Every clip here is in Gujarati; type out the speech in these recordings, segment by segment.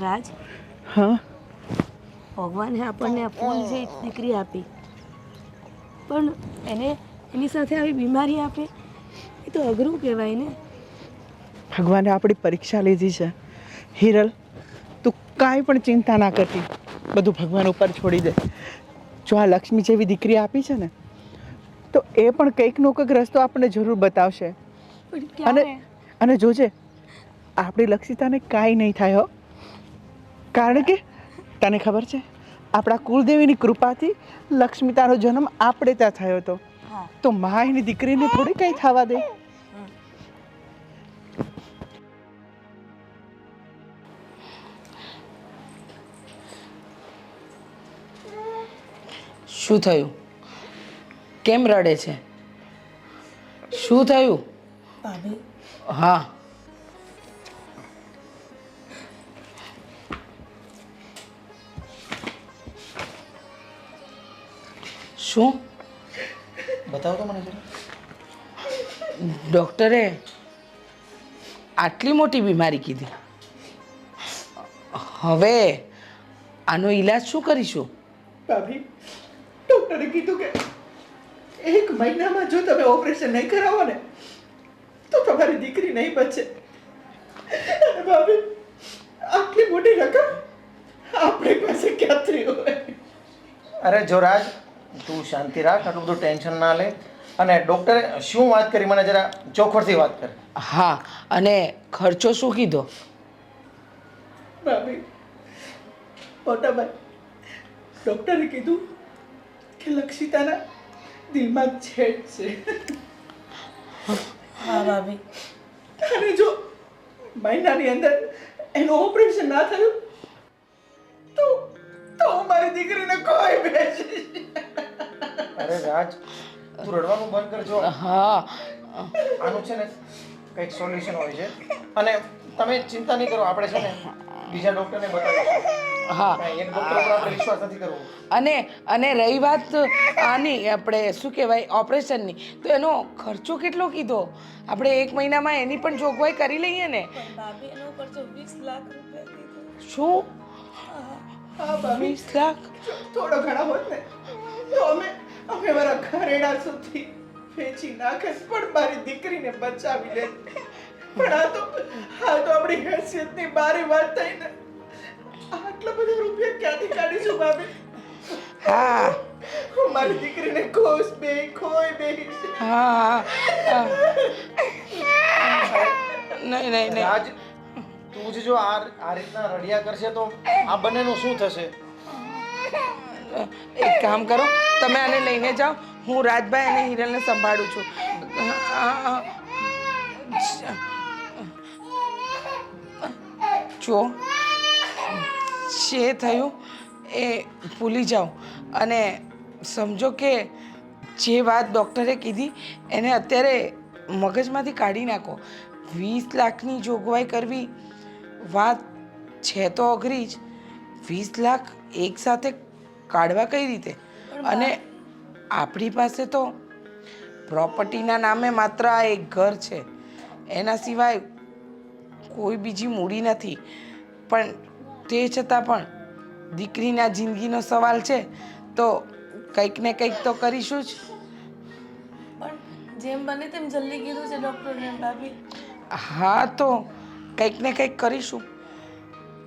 રાજ? હા? ભગવાને આપણને આ ફૂલ જે દીકરી આપી. પણ એને એની સાથે આવી બીમારી આપે એ તો અઘરું કહેવાય ને. ભગવાને આપણી પરીક્ષા લીધી છે. હિરલ તું કાંઈ પણ ચિંતા ના કરતી. બધું ભગવાન ઉપર છોડી દે. જો આ લક્ષ્મી જેવી દીકરી આપી છે ને તો એ પણ કંઈક નો કંઈક રસ્તો આપણને જરૂર બતાવશે. અને અને જોજે આપણી લક્ષિતાને કાંઈ નહીં થાય હો. કારણ કે તને ખબર છે આપણા કુલદેવીની કૃપાથી લક્ષ્મીતાનો જન્મ આપણે ત્યાં થયો હતો. તો મા એની દીકરીને થોડી કંઈ થવા દે. શું થયું? કેમ રડે છે? શું થયું? હા. શું? બતાવો તો મને ડૉક્ટરે આટલી મોટી બીમારી કીધી. હવે આનો ઈલાજ શું કરીશું? ભાભી ડૉક્ટરે કીધું કે એક મહિનામાં જો તમે ઓપરેશન નહીં કરાવો ને તો તમારી દીકરી નહીં બચે. અને ભાભી આટલી મોટી રકમ આપણી પાસે ક્યાંથી હોય? અરે જો રાજ તું શાંતિ રાખ આટલું બધું ટેન્શન ના લે. અને ડૉક્ટરે શું વાત કરી? મને જરા ચોખવટથી વાત કર. હા અને ખર્ચો શું કીધો? ભાભી મોટા ભાઈ ડૉક્ટરે કીધું કે લક્ષિતાના દિલમાં છેદ છે હા ભાભી. અને જો મહિનાની અંદર એનું ઓપરેશન ના થયું તો તો મારી દીકરીને કોઈ બેસી અરે રાજ તું રડવાનું બંધ કરજો. હા. આનું છે ને કંઈક સોલ્યુશન હોય છે. અને તમે ચિંતા નહીં કરો આપણે છે ને બીજા ડોક્ટરને બતાવીશું. હા. એક ડૉક્ટર ઉપર આપણે વિશ્વાસ નથી કરવો. અને અને રહી વાત આની આપણે શું કહેવાય ઓપરેશનની. તો એનો ખર્ચો કેટલો કીધો? આપણે એક મહિનામાં એની પણ જોગવાઈ કરી લઈએ ને. શું? વીસ લાખ? થોડો ઘણા હોત ને. તો અમે અમે મારા ઘરેડા સુધી વેચી નાખે પણ મારી દીકરીને બચાવી લે. પણ આ તો આ તો આપણી હેસિયતની બારે વાત થઈ ને આટલા બધા રૂપિયા ક્યાંથી કાઢીશું ભાભી? હા. હું મારી દીકરીને ખોશ બે ખોઈ બે હા. હા. નહીં નહીં નહીં. આજ તું જ જો આ આ રીતના રડિયા કરશે તો આ બંનેનું શું થશે? એક કામ કરો, તમે આને લઈને જાઓ. હું રાજભાઈ અને હિરલને સંભાળું છું. જો જે થયું એ ભૂલી જાઓ. અને સમજો કે જે વાત ડૉક્ટરે કીધી, એને અત્યારે મગજમાંથી કાઢી નાખો. વીસ લાખની જોગવાઈ કરવી વાત છે તો અઘરી જ. વીસ લાખ એકસાથે કાઢવા કઈ રીતે? અને આપણી પાસે તો પ્રોપર્ટીના નામે માત્ર આ એક ઘર છે. એના સિવાય કોઈ બીજી મૂડી નથી. પણ તે છતાં પણ દીકરીના જિંદગીનો સવાલ છે તો કંઈક ને કંઈક તો કરીશું જ. પણ જેમ બને તેમ જલ્દી કીધું છે ડૉક્ટરને ભાભી. હા તો કંઈક ને કંઈક કરીશું.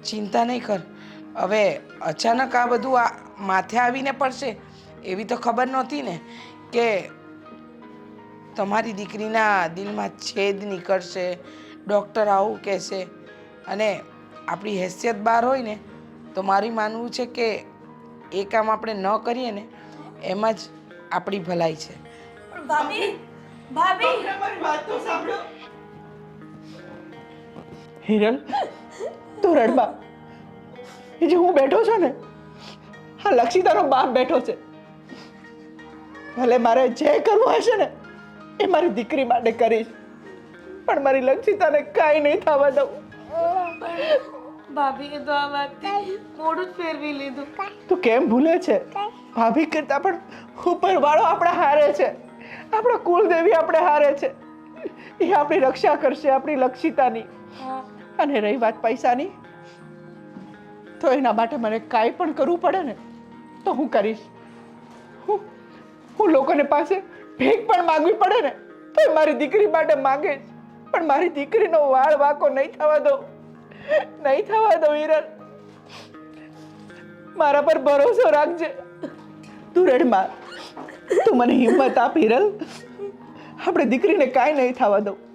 ચિંતા નહીં કર. હવે અચાનક આ બધું આ માથે આવીને પડશે એવી તો ખબર નહોતી ને કે તમારી દીકરીના દિલમાં છેદ નીકળશે ડૉક્ટર આવું કહેશે. અને આપણી હેસિયત બહાર હોય ને તો મારું માનવું છે કે એ કામ આપણે ન કરીએ ને એમાં જ આપણી ભલાઈ છે. હિરણ ભાભી ભાભી! મારી વાત તો સાંભળો. હિરલ તું રડબા એ જે હું બેઠો છું ને હા લક્ષિતાનો બાપ બેઠો છે. ભલે મારે જે કરવું હશે ને એ મારી દીકરી માટે કરીશ. પણ મારી લક્ષિતાને કાંઈ નહીં થવા દઉં. ભાભીએ તો આ વાત મોડું જ ફેરવી લીધું. તું કેમ ભૂલે છે? ભાભી કરતા પણ ઉપરવાળો આપણા હારે છે. આપણા કુલદેવી આપણે હારે છે. એ આપણી રક્ષા કરશે આપણી લક્ષિતાની. અને રહી વાત પૈસાની. તો એના માટે મને કાંઈ પણ કરવું પડે ને, તો હું કરીશ. હું હું લોકોને પાસે ભેગ પણ માંગવી પડે ને, તો મારી દીકરી માટે માગે પણ મારી દીકરીનો વાળ વાકો નહીં થવા દઉં. નહીં થવા દઉં, હિરલ. મારા પર ભરોસો રાખજે. તું રડમાં તું મને હિંમત આપ, હિરલ. આપણે દીકરીને કાંઈ નહીં થવા દઉં.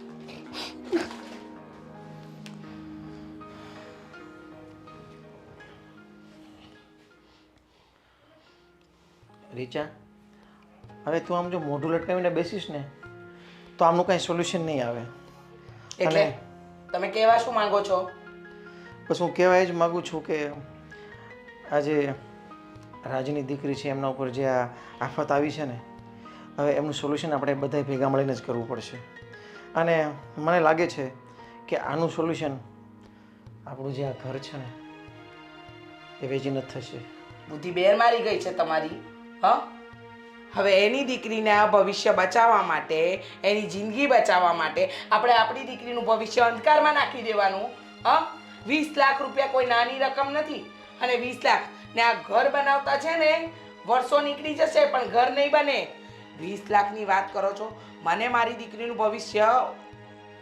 રીચા હવે તું આમ જો મોઢું લટકાવીને બેસીશ ને તો આમનું કાંઈ સોલ્યુશન નહીં આવે. એટલે તમે કહેવા શું માંગો છો? બસ હું કહેવાય જ માગું છું કે આજે રાજની દીકરી છે એમના ઉપર જે આ આફત આવી છે ને હવે એમનું સોલ્યુશન આપણે બધાય ભેગા મળીને જ કરવું પડશે. અને મને લાગે છે કે આનું સોલ્યુશન આપણું જે આ ઘર છે ને એ વેચીને જ થશે. બુદ્ધિ બેર મારી ગઈ છે તમારી. હ? હવે એની દીકરીને ભવિષ્ય બચાવવા માટે, એની જિંદગી બચાવવા માટે આપણે આપણી દીકરીનું ભવિષ્ય અંધકારમાં નાખી દેવાનું, હ? વીસ લાખ રૂપિયા કોઈ નાની રકમ નથી અને વીસ લાખ ને આ ઘર બનાવતા છે ને, વર્ષો નીકળી જશે પણ ઘર નહીં બને. વીસ લાખની વાત કરો છો? મને મારી દીકરીનું ભવિષ્ય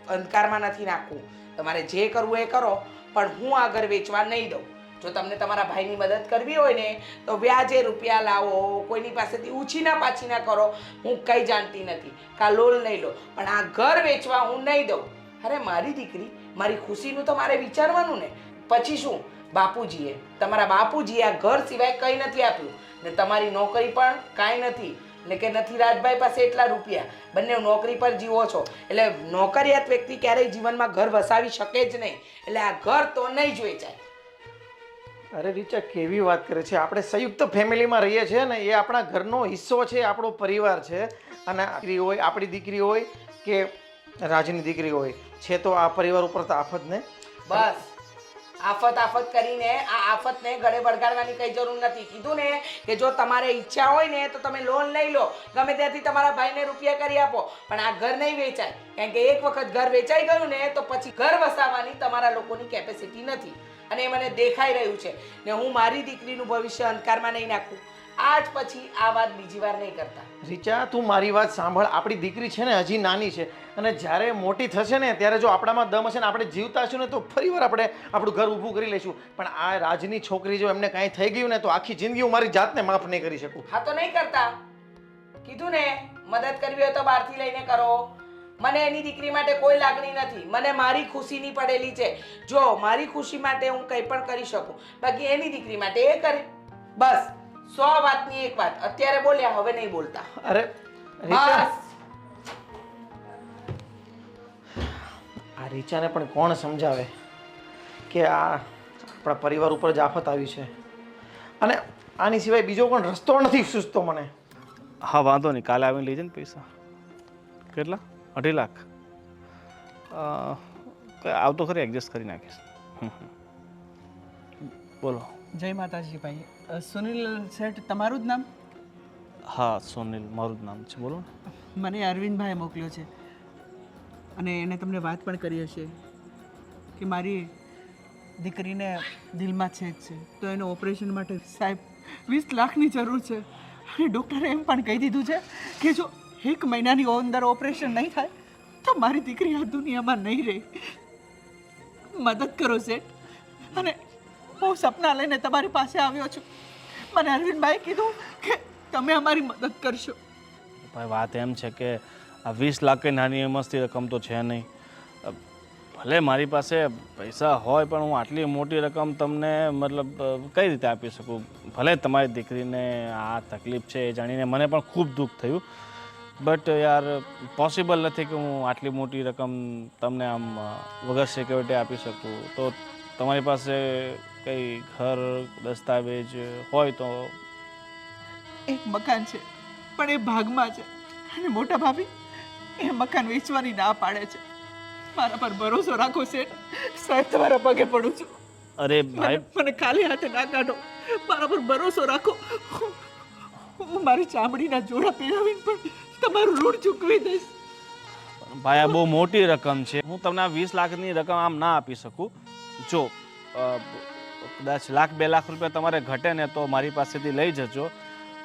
અંધકારમાં નથી નાખવું. તમારે જે કરવું એ કરો, પણ હું આ ઘર વેચવા નહીં દઉં. જો તમને તમારા ભાઈની મદદ કરવી હોય ને, તો વ્યાજે રૂપિયા લાવો, કોઈની પાસેથી ઉછીના પાછીના કરો, હું કંઈ જાણતી નથી. કા લોલ નહીં લો. પણ આ ઘર વેચવા હું નહીં દઉં. અરે મારી દીકરી, મારી ખુશીનું તો મારે વિચારવાનું ને. પછી શું? બાપુજીએ, તમારા બાપુજીએ આ ઘર સિવાય કંઈ નથી આપ્યું. ને તમારી નોકરી પણ કાંઈ નથી. એટલે કે નથી રાજભાઈ પાસે એટલા રૂપિયા. બંને નોકરી પર જીવો છો. એટલે નોકરિયાત વ્યક્તિ ક્યારેય જીવનમાં ઘર વસાવી શકે જ નહીં. એટલે આ ઘર તો નહીં જોઈ વેચાય. અરે રીચા, કેવી વાત કરે છે? આપણે સંયુક્ત ફેમિલીમાં રહીએ છીએ ને, એ આપણા ઘરનો હિસ્સો છે, આપણો પરિવાર છે. અને દીકરી હોય, આપણી દીકરી હોય કે રાજની દીકરી હોય, છે તો આ પરિવાર ઉપર તો આફત ને? બસ. આફત આફત કરીને આ આફતને ગળે વળગાડવાની કઈ જરૂર નથી. કીધું ને કે જો તમારે ઈચ્છા હોય ને, તો તમે લોન લઈ લો. ગમે ત્યાંથી તમારા ભાઈને રૂપિયા કરી આપો. પણ આ ઘર નહીં વેચાય. કારણ કે એક વખત ઘર વેચાઈ ગયું ને, તો પછી ઘર વસાવવાની તમારા લોકોની કેપેસિટી નથી. અને એ મને દેખાઈ રહ્યું છે ને હું મારી દીકરીનું ભવિષ્ય અંધકારમાં નહીં નાખું. આજ પછી આ વાત બીજી વાર નહીં કરતા. રીચા તું મારી વાત સાંભળ. આપણી દીકરી છે ને હજી નાની છે અને જ્યારે મોટી થશે ને ત્યારે જો આપણામાં દમ હશે ને આપણે જીવતા હશું ને તો ફરીવાર આપણે આપણું ઘર ઊભું કરી લઈશું. પણ આ રાજની છોકરી જો એમને કાંઈ થઈ ગયું ને તો આખી જિંદગી હું મારી જાતને માફ નહીં કરી શકું. હા તો નહીં કરતા. કીધું ને મદદ કરવી હોય તો બહારથી લઈને કરો. મને એની દીકરી માટે કોઈ લાગણી નથી. મને મારી ખુશીની પડેલી છે. જો મારી ખુશી માટે હું કંઈ પણ કરી શકું બાકી એની દીકરી માટે એ કરે. બસ સો વાતની એક વાત. અત્યારે બોલ્યા હવે નહીં બોલતા. અરે રીચા. બસ. આ રીચાને પણ કોણ સમજાવે કે આ આપણા પરિવાર ઉપર જ આફત આવી છે? અને આની સિવાય બીજો પણ રસ્તો નથી સૂચતો મને. હા વાંધો નહીં. કાલે આવીને લઈ જાય ને પૈસા. કેટલા? અઢી લાખ. આવતો ખરી એડજસ્ટ કરી નાખીશ. બોલો. જય માતાજી ભાઈ. સુનિલ શેઠ તમારું જ નામ? હા સુનિલ મારું જ નામ છે. બોલો મને અરવિંદભાઈએ મોકલ્યો છે. અને એને તમને વાત પણ કરી હશે કે મારી દીકરીને દિલમાં છેદ છે. તો એને ઓપરેશન માટે સાહેબ વીસ લાખની જરૂર છે. અને ડૉક્ટરે એમ પણ કહી દીધું છે કે જો એક મહિનાની અંદર ઓપરેશન નહીં થાય તો મારી દીકરી આ દુનિયામાં નહીં રહે. મદદ કરો, શેઠ. અને હું સપના લઈને તમારી પાસે આવ્યો છું. મને અરવિંદભાઈ કીધું કે તમે અમારી મદદ કરશો. ભાઈ, વાત એમ છે કે આ વીસ લાખ નાની મસ્તી રકમ તો છે નહીં. ભલે મારી પાસે પૈસા હોય, પણ હું આટલી મોટી રકમ તમને મતલબ કઈ રીતે આપી શકું? ભલે તમારી દીકરીને આ તકલીફ છે એ જાણીને મને પણ ખૂબ દુઃખ થયું. બટ યાર પોસિબલ નથી કે હું આટલી મોટી રકમ તમને આમ વગર સિક્યોરિટી આપી શકું. તો તમારી પાસે કંઈ ઘર દસ્તાવેજ હોય તો? એક મકાન છે પણ એ ભાગમાં છે. અને મોટા ભાભી એ મકાન વેચવાની ના પાડે છે. મારા પર ભરોસો રાખો શેઠ. સાહેબ તમારા પગે પડું છું. અરે ભાઈ મને મને ખાલી હાથે ના કાઢો. મારા પર ભરોસો રાખો. હું- મારી ચામડીના જોડા પહેરાવીને પણ તમારું ઋણ ચૂકવી દઈશ. ભાઈ, આ બહુ મોટી રકમ છે. હું તમને આ વીસ લાખની રકમ આમ ના આપી શકું. જો કદાચ લાખ, બે લાખ રૂપિયા તમારે ઘટે ને તો મારી પાસેથી લઈ જજો.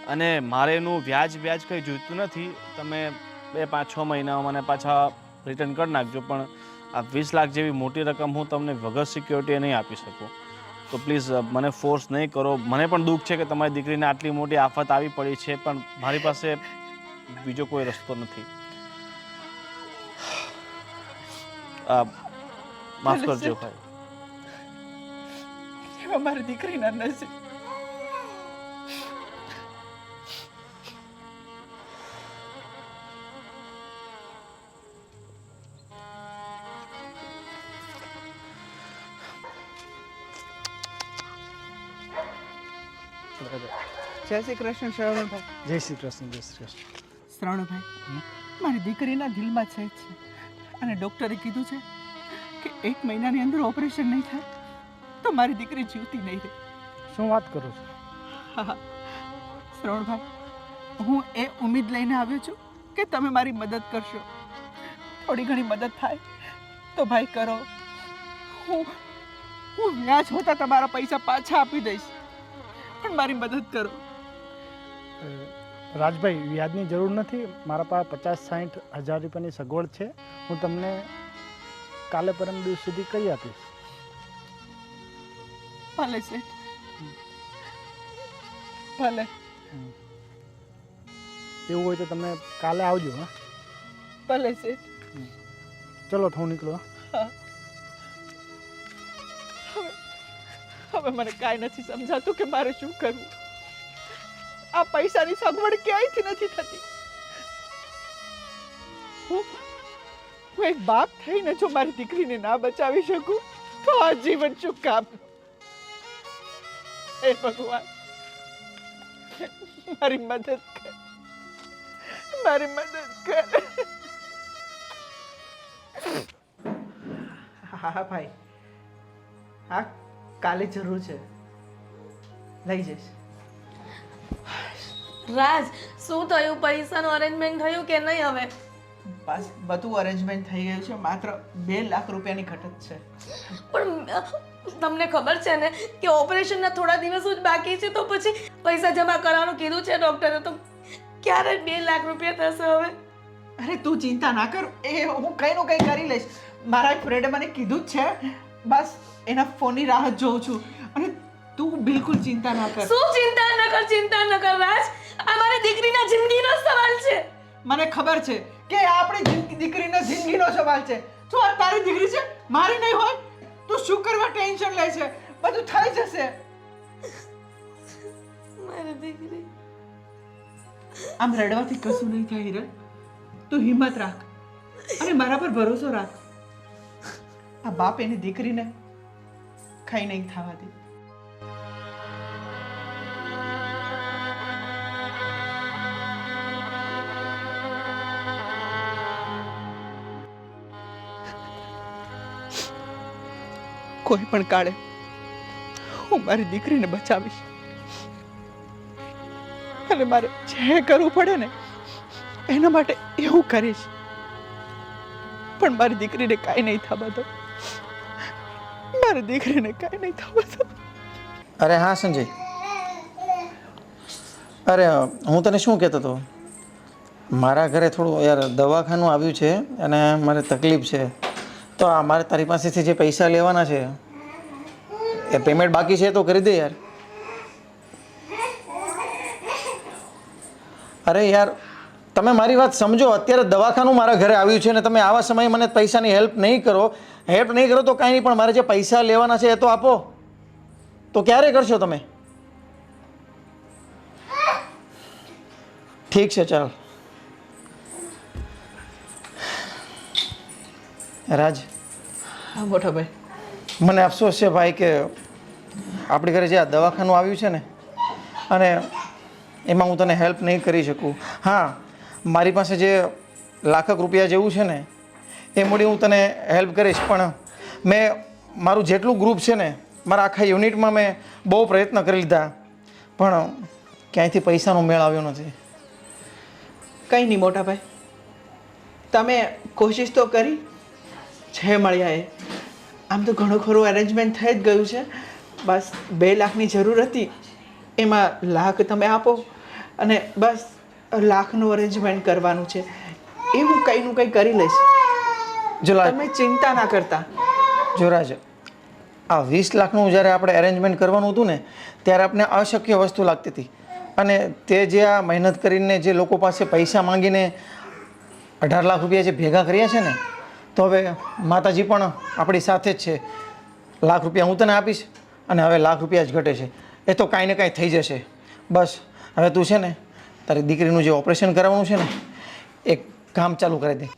અને મારે એનું વ્યાજ વ્યાજ કંઈ જોઈતું નથી. તમે બે, પાંચ, છ મહિના મને પાછા રિટર્ન કરી નાખજો. પણ આ વીસ લાખ જેવી મોટી રકમ હું તમને વગર સિક્યોરિટી નહીં આપી શકું. તો પ્લીઝ મને ફોર્સ નહીં કરો. મને પણ દુઃખ છે કે તમારી દીકરીને આટલી મોટી આફત આવી પડી છે પણ મારી પાસે બીજો કોઈ રસ્તો નથી. માફ કરજો ભાઈ. દીકરીના નસીબ. જય શ્રી કૃષ્ણ શ્રવણભાઈ. જય શ્રી કૃષ્ણ જય શ્રી કૃષ્ણ. શ્રવણભાઈ મારી દીકરીના દિલમાં છે છે અને ડૉક્ટરે કીધું છે કે એક મહિનાની અંદર ઓપરેશન નહીં થાય તો મારી દીકરી જીવતી નહીં રહે. શું વાત કરો છો? હા. શ્રવણભાઈ હું એ ઉમેદ લઈને આવ્યો છું કે તમે મારી મદદ કરશો. થોડી ઘણી મદદ થાય તો ભાઈ કરો. હું હું વ્યાજ હોતા તમારા પૈસા પાછા આપી દઈશ. પણ મારી મદદ કરો? રાજભાઈ વ્યાજની જરૂર નથી. મારા પાસે પચાસ સાઠ હજાર રૂપિયાની સગવડ છે. હું તમને કાલે પરમ દિવસ સુધી કહી આપીશ. ભલે શેઠ. ભલે. એવું હોય તો તમે કાલે આવજો હા? ભલે શેઠ. ચલો હું નીકળો હા? હવે મને કાંઈ નથી સમજાતું કે મારે શું કરવું. આ પૈસાની સગવડ ક્યાંયથી નથી થતી? હું એક બાપ થઈને જો મારી દીકરીને ના બચાવી શકું, તો આ જીવન શું કામ? હે ભગવાન, મારી મદદ કર. મારી મદદ કર. હા, ભાઈ. હા? કાલે જરૂર છે. લઈ જઈશ. રાજ શું થયું? પૈસાનું અરેન્જમેન્ટ થયું કે નહીં હવે? બસ બધું અરેન્જમેન્ટ થઈ ગયું છે. માત્ર બે લાખ રૂપિયાની ઘટત છે. પણ તમને ખબર છે ને કે ઓપરેશનના થોડા દિવસો જ બાકી છે તો પછી પૈસા જમા કરવાનું કીધું છે ડૉક્ટરે તો. ક્યારે બે લાખ રૂપિયા થશે હવે? અરે તું ચિંતા ના કર. એ હું કંઈ નું કંઈ કરી લઈશ. મારા એક ફ્રેન્ડે મને કીધું જ છે. બસ એના ફોનની રાહ જોઉં છું. અને તું બિલકુલ ચિંતા ના કર. શું ચિંતા ન કર ચિંતા ન કર રાજ? આ મારી દીકરીના જિંદગીનો સવાલ છે. મને ખબર છે કે આ આપણી દીકરીના જિંદગીનો સવાલ છે. શું આ તારી દીકરી છે? મારી નહીં હોય? તું શું કરવા ટેન્શન લે છે? બધું થઈ જશે. મારી દીકરી. આમ રડવાથી કશું નહીં થાય હિરલ. તું હિંમત રાખ. અને મારા પર ભરોસો રાખ. આ બાપ એની દીકરીને ખાઈ નહીં થવા દે. કોઈ પણ કાળે હું મારી દીકરીને બચાવીશ. અને મારે જે કરવું પડે ને એના માટે એવું કરીશ. પણ મારી દીકરીને કાંઈ નહીં થવા દો. મારી દીકરીને કાંઈ નહીં થવા અરે હા, સંજય. અરે, હું તને શું કહેતો હતો? મારા ઘરે થોડું યાર દવાખાનું આવ્યું છે અને મારે તકલીફ છે. તો આ મારે તારી પાસેથી જે પૈસા લેવાના છે, એ પેમેન્ટ બાકી છે તો કરી દે યાર. અરે યાર, તમે મારી વાત સમજો. અત્યારે દવાખાનું મારા ઘરે આવ્યું છે અને તમે આવા સમયે મને પૈસાની હેલ્પ નહીં કરો. હેલ્પ નહીં કરો તો કાંઈ નહીં પણ મારે જે પૈસા લેવાના છે એ તો આપો. તો ક્યારે કરશો તમે? ઠીક છે ચાલ. રાજ. હા મોટા ભાઈ. મને અફસોસ છે ભાઈ કે આપણી ઘરે જે આ દવાખાનું આવ્યું છે ને અને એમાં હું તને હેલ્પ નહીં કરી શકું. હા મારી પાસે જે લાખક રૂપિયા જેવું છે ને એ મૂડી હું તને હેલ્પ કરીશ. પણ મેં મારું જેટલું ગ્રુપ છે ને, મારા આખા યુનિટમાં મેં બહુ પ્રયત્ન કરી લીધા. પણ ક્યાંયથી પૈસાનો મેળ આવ્યો નથી. કંઈ નહીં મોટાભાઈ તમે કોશિશ તો કરી. છે મળ્યા એ. આમ તો ઘણું ખરું અરેન્જમેન્ટ થઈ જ ગયું છે. બસ બે લાખની જરૂર હતી. એમાં લાખ તમે આપો. અને બસ લાખનું અરેન્જમેન્ટ કરવાનું છે. એ હું કંઈનું કંઈ કરી લઈશ. જો લાજ તમે ચિંતા ના કરતા. જો રાજ આ વીસ લાખનું જ્યારે આપણે અરેન્જમેન્ટ કરવાનું હતું ને ત્યારે આપણે અશક્ય વસ્તુ લાગતી હતી. અને તે જે આ મહેનત કરીને જે લોકો પાસે પૈસા માંગીને અઢાર લાખ રૂપિયા જે ભેગા કર્યા છે ને તો હવે માતાજી પણ આપણી સાથે જ છે. લાખ રૂપિયા હું તને આપીશ અને હવે લાખ રૂપિયા જ ઘટે છે. એ તો કાંઈ ને કાંઈ થઈ જશે. બસ હવે તું છે ને તારી દીકરીનું જે ઓપરેશન કરાવવાનું છે ને એક કામ ચાલુ કરી દે.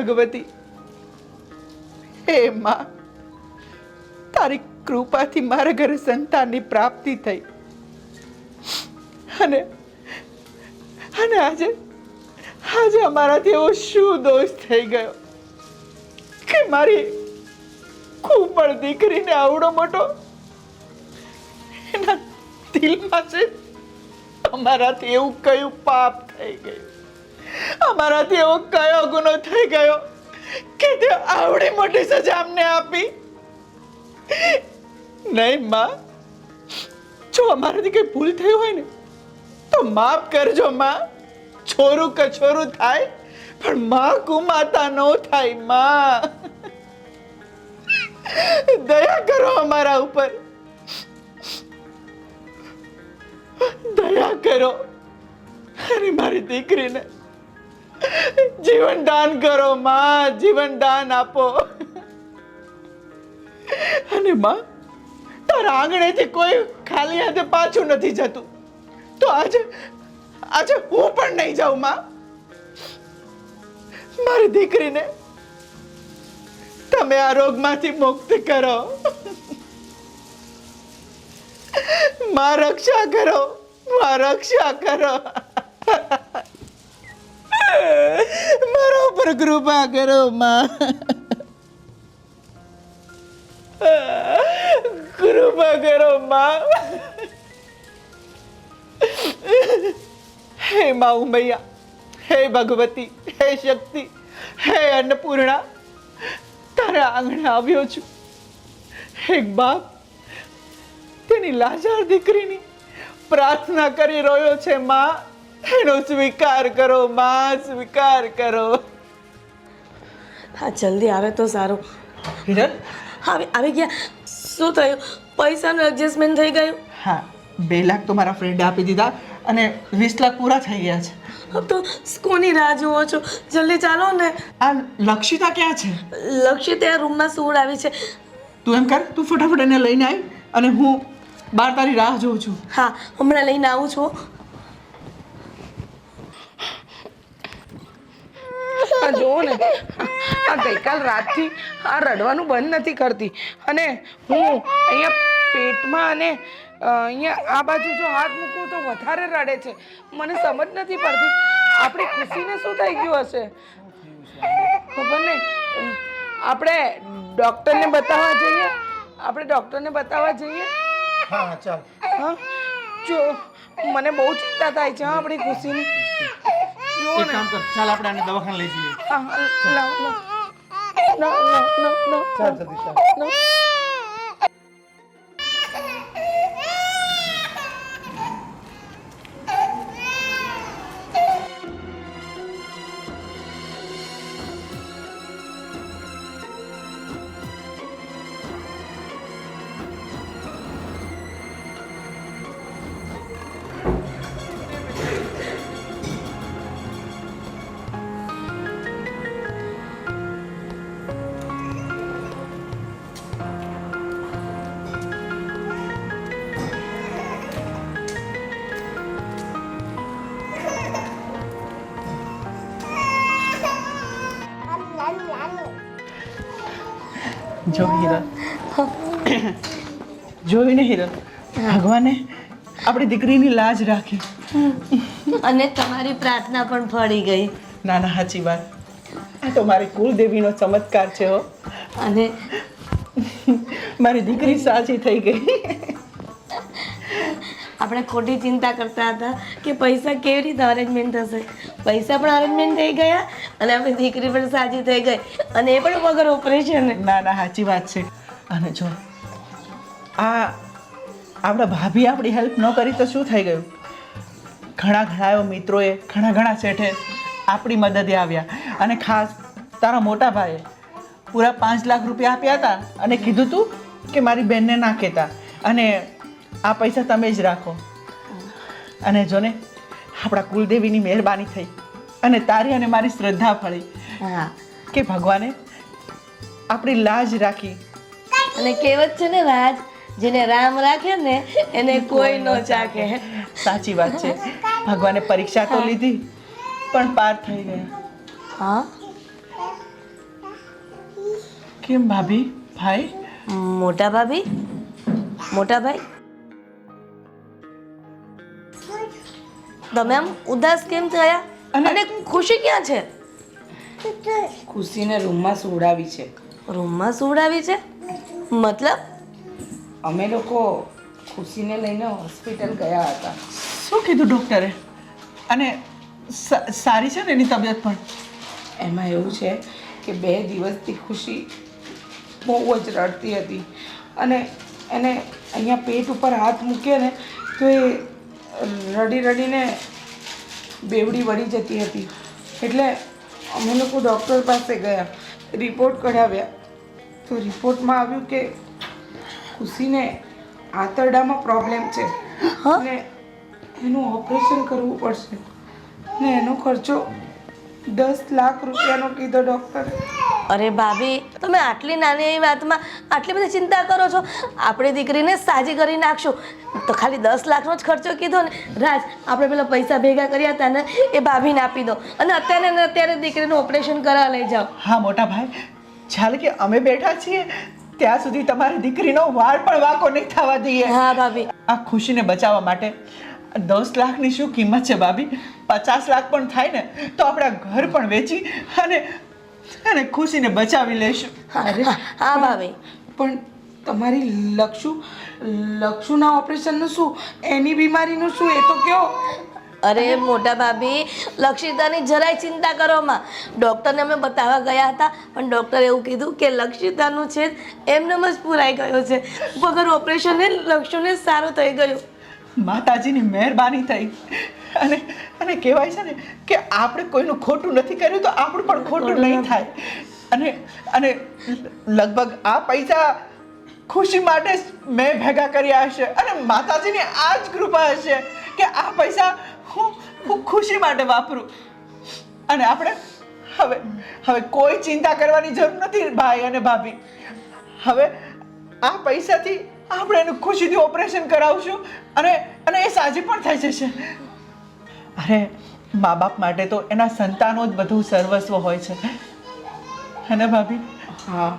ભગવતી. હે માં, તારી કૃપાથી મારા ઘરે સંતાનની પ્રાપ્તિ થઈ. અને અને આજે આજે અમારાથી એવો શું દોષ થઈ ગયો કે મારી કુંવળ દીકરીને આવડો મોટો એના દિલમાં છે, અમારાથી એવું કયું પાપ થઈ ગયું. અમારાથી એવો કયો ગુનો થઈ ગયો કે તે આવડી મોટી સજા અમને આપી? નહીં, માં. જો અમારાથી કઈ ભૂલ થઈ હોય ને, તો માફ કરજો, માં. છોરું કછોરું થાય, પણ માં કુમાતા ન થાય, માં. દયા કરો અમારા ઉપર. દયા કરો. અને મારી દીકરીને જીવન દાન કરો, માં જીવન દાન આપો. અને માં, તારા આંગણેથી કોઈ ખાલી હાથે પાછું નથી જતું. તો આજે આજે હું પણ નહીં જાઉં, માં. મારી દીકરીને તમે આ રોગમાંથી મુક્ત કરો. માં, રક્ષા કરો, માં, રક્ષા કરો. ઉપર કૃપા કરો માં કૃપા કરો માં હે મા ઉમૈયા હે ભગવતી હે શક્તિ હે અન્નપૂર્ણા તારા આંગણે આવ્યો છું એક બાપ તેની લાચાર દીકરીની પ્રાર્થના કરી રહ્યો છે માં એનો સ્વીકાર કરો માં સ્વીકાર કરો હા જલ્દી આવે તો સારું. હિરલ? આવી આવી ગયા. શું થયું? પૈસાનું એડજસ્ટમેન્ટ થઈ ગયું? હા બે લાખ તો મારા ફ્રેન્ડે આપી દીધા અને વીસ લાખ પૂરા થઈ ગયા છે. હવે તો કોની રાહ જુઓ છો? જલ્દી ચાલો ને. આ લક્ષિતા ક્યાં છે? લક્ષ્ય ત્યાં રૂમમાં સૂળ આવી છે. તું એમ કર તું ફટાફટ એને લઈને આવી અને હું બાર તારી રાહ જોઉં છું. હા હમણાં લઈને આવું છું. આ જુઓ ને આ ગઈકાલ રાતથી આ રડવાનું બંધ નથી કરતી. અને હું અહીંયા પેટમાં અને અહીંયા આ બાજુ જો હાથ મૂકું તો વધારે રડે છે. મને સમજ નથી પડતી. આપણી ખુશીને શું થઈ ગયું હશે? ખબર નહીં. આપણે ડૉક્ટરને બતાવવા જઈએ? આપણે ડૉક્ટરને બતાવવા જઈએ? હા ચાલ. હા? જો મને બહુ ચિંતા થાય છે હા આપણી ખુશીની. એક કામ કર ચાલ આપણે આને દવાખાને લઈ જઈએ. લાવ લાવ. ચાલ ચાલ. જો હિરલ જોઈને હિરલ ભગવાને આપણી દીકરીની લાજ રાખી. અને તમારી પ્રાર્થના પણ ફળી ગઈ. ના ના સાચી વાત. આ તો મારી કુલદેવીનો ચમત્કાર છે હો. અને મારી દીકરી સાચી થઈ ગઈ. આપણે ખોટી ચિંતા કરતા હતા કે પૈસા કેવી રીતે અરેન્જમેન્ટ થશે? પૈસા પણ અરેન્જમેન્ટ થઈ ગયા અને આપણી દીકરી પણ સાજી થઈ ગઈ. અને એ પણ વગર ઓપરેશન ના ના, સાચી વાત છે. અને જો, આ આપણા ભાભી આપણી હેલ્પ ન કરી તો શું થઈ ગયું? ઘણા ઘણા મિત્રોએ, ઘણા ઘણા શેઠે આપણી મદદે આવ્યા. અને ખાસ તારા મોટા ભાઈએ પૂરા પાંચ લાખ રૂપિયા આપ્યા હતા અને કીધું તું કે મારી બેનને ના કહેતા. અને આ પૈસા તમે જ રાખો. અને જો ને આપણા કુલદેવીની મહેરબાની થઈ. અને તારી અને મારી શ્રદ્ધા ફળી. હા. કે ભગવાને આપણી લાજ રાખી. અને કહેવત છે ને લાજ જેને રામ રાખે ને એને કોઈ ન ચાકે સાચી વાત છે. ભગવાને પરીક્ષા તો લીધી પણ પાર થઈ ગયા હા. કેમ ભાભી? ભાઈ? મોટા ભાભી? મોટા ભાઈ? તમે આમ ઉદાસ કેમ થયા? અને- ખુશી ક્યાં છે? ખુશીને રૂમમાં સુવડાવી છે. રૂમમાં સુવડાવી છે? મતલબ? અમે લોકો ખુશીને લઈને હોસ્પિટલ ગયા હતા. શું કીધું ડૉક્ટરે? અને સારી છે ને એની તબિયત પણ? એમાં એવું છે કે બે દિવસથી ખુશી બહુ જ રડતી હતી. અને એને અહીંયા પેટ ઉપર હાથ મૂકે ને તો એ રડી રડીને બેવડી વળી જતી હતી. એટલે અમે લોકો ડૉક્ટર પાસે ગયા. રિપોર્ટ કઢાવ્યા. તો રિપોર્ટમાં આવ્યું કે ખુશીને આંતરડામાં પ્રોબ્લેમ છે. અને એનું ઓપરેશન કરવું પડશે. ને એનો ખર્ચો દસ લાખ રૂપિયાનો કીધો ડૉક્ટરે. અરે ભાભી તમે આટલી નાની એવી વાતમાં આટલી બધી ચિંતા કરો છો. આપણી દીકરીને સાજી કરી નાખશું. તો ખાલી દસ લાખનો જ ખર્ચો કીધો ને. રાજ આપણે પેલા પૈસા ભેગા કર્યા હતા ને એ ભાભીને આપી દો. અને અત્યારે ને અત્યારે દીકરીનું ઓપરેશન કરાવવા લઈ જાઓ. હા મોટા ભાઈ. ચાલ કે અમે બેઠા છીએ ત્યાં સુધી તમારી દીકરીનો વાળ પણ વાંકો નહીં થવા દઈએ. હા ભાભી. આ ખુશીને બચાવવા માટે દસ લાખની શું કિંમત છે ભાભી? પચાસ લાખ પણ થાય ને તો આપણા ઘર પણ વેચી અને અને ખુશીને બચાવી લઈશું. અરે હા ભાભી. પણ તમારી લક્ષુ લક્ષુના ઓપરેશનનું શું? એની બીમારીનું શું? એ તો કયો. અરે મોટા ભાભી લક્ષિતાની જરાય ચિંતા કરવામાં. ડૉક્ટરને અમે બતાવવા ગયા હતા પણ ડૉક્ટરે એવું કીધું કે લક્ષિતાનું છે એમને જ પૂરાઈ ગયો છે. વગર ઓપરેશને લક્ષુને સારું થઈ ગયું. માતાજીની મહેરબાની થઈ. અને અને કહેવાય છે ને કે આપણે કોઈનું ખોટું નથી કર્યું તો આપણું પણ ખોટું નહીં થાય. અને અને લગભગ આ પૈસા ખુશી માટે મેં ભેગા કર્યા હશે. અને માતાજીની આ જ કૃપા હશે કે આ પૈસા હું હું ખુશી માટે વાપરું. અને આપણે હવે હવે કોઈ ચિંતા કરવાની જરૂર નથી ભાઈ અને ભાભી. હવે આ પૈસાથી આપણે એનું ખુશીથી ઓપરેશન કરાવશું અને અને એ સાજી પણ થઈ જશે. અરે મા બાપ માટે તો એના સંતાનો જ બધું સર્વસ્વ હોય છે. અને ભાભી? હા,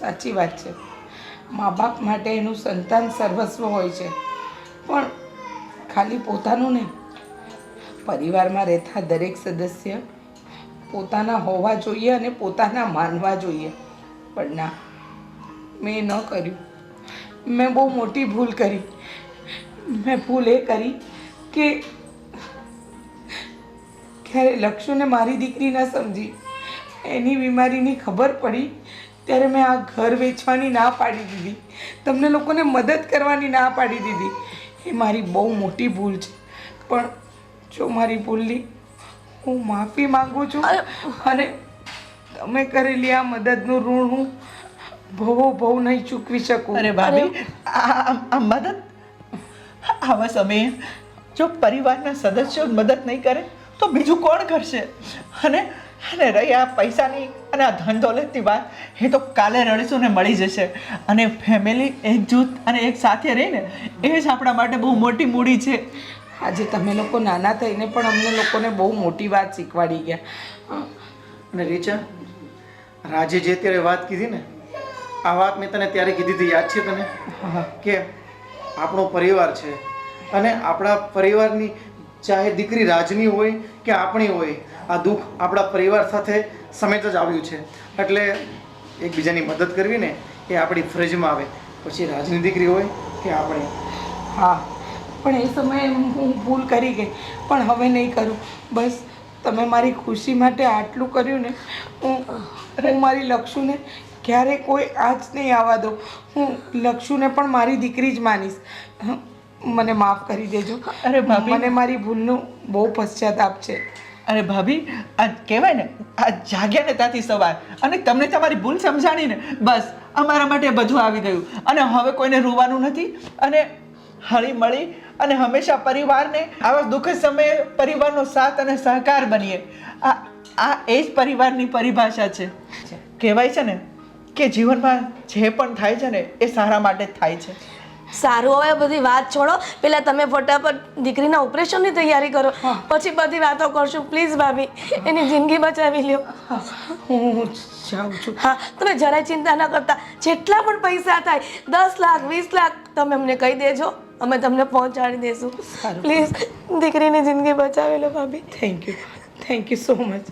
સાચી વાત છે. મા બાપ માટે એનું સંતાન સર્વસ્વ હોય છે. પણ ખાલી પોતાનું નહીં. પરિવારમાં રહેતા દરેક સદસ્ય પોતાના હોવા જોઈએ અને પોતાના માનવા જોઈએ. પણ ના, મેં ન કર્યું. મેં બહુ મોટી ભૂલ કરી. મેં ભૂલ એ કરી કે ક્યારે લક્ષુને મારી દીકરી ન સમજી. એની બીમારીની ખબર પડી ત્યારે મેં આ ઘર વેચવાની ના પાડી દીધી. તમને લોકોને મદદ કરવાની ના પાડી દીધી. એ મારી બહુ મોટી ભૂલ છે. પણ જો મારી ભૂલની હું માફી માંગુ છું અને તમે કરેલી આ મદદનું ઋણ હું બહુ બહુ નહીં ચૂકવી શકું. અરે ભાભી આ મદદ? આવા સમયે જો પરિવારના સદસ્યો મદદ નહીં કરે તો બીજું કોણ કરશે? અને અને રહી આ પૈસાની અને આ ધન દોલતની વાત એ તો કાલે રડીશું ને મળી જશે. અને ફેમિલી એકજૂથ અને એક સાથે રહીને એ જ આપણા માટે બહુ મોટી મૂડી છે. આજે તમે લોકો નાના થઈને પણ અમને લોકોને બહુ મોટી વાત શીખવાડી ગયા. અને રીચા રાજે જે અત્યારે વાત કીધી ને આ વાત મેં તને ત્યારે કીધી હતી યાદ છે તને? કે આપણો પરિવાર છે. અને આપણા પરિવારની ચાહે દીકરી રાજની હોય કે આપણી હોય આ દુઃખ આપણા પરિવાર સાથે સમેત જ આવ્યું છે. એટલે એકબીજાની મદદ કરવી ને એ આપણી ફરજમાં આવે. પછી રાજની દીકરી હોય કે આપણી. હા. પણ એ સમયે હું ભૂલ કરી ગઈ. પણ હવે નહીં કરું. બસ તમે મારી ખુશી માટે આટલું કર્યું ને હું હું મારી લક્ષુને ક્યારે કોઈ આજ નહીં આવવા દો. હું લક્ષુને પણ મારી દીકરી જ માનીશ. મને માફ કરી દેજો. અરે ભાભી. મને મારી ભૂલનું બહુ પશ્ચાતાપ છે. અરે ભાભી આ કહેવાય ને આ જાગ્યા ને ત્યાંથી સવાર. અને તમને તમારી ભૂલ સમજાણી ને બસ અમારા માટે બધું આવી ગયું. અને હવે કોઈને રોવાનું નથી. અને હળી મળી અને હંમેશા પરિવારને આવા દુઃખ સમયે પરિવારનો સાથ અને સહકાર બનીએ. આ આ એ જ પરિવારની પરિભાષા છે. કહેવાય છે ને કે જીવનમાં જે પણ થાય છે ને એ સારા માટે જ થાય છે. સારું હવે બધી વાત છોડો. પહેલાં તમે ફટાફટ દીકરીના ઓપરેશનની તૈયારી કરો. પછી બધી વાતો કરશું. પ્લીઝ ભાભી એની જિંદગી બચાવી લ્યો. હું જાઉં છું. હા તમે જરાય ચિંતા ન કરતા. જેટલા પણ પૈસા થાય દસ લાખ વીસ લાખ તમે અમને કહી દેજો. અમે તમને પહોંચાડી દઈશું પ્લીઝ દીકરીની જિંદગી બચાવી લો ભાભી. Thank you thank you so much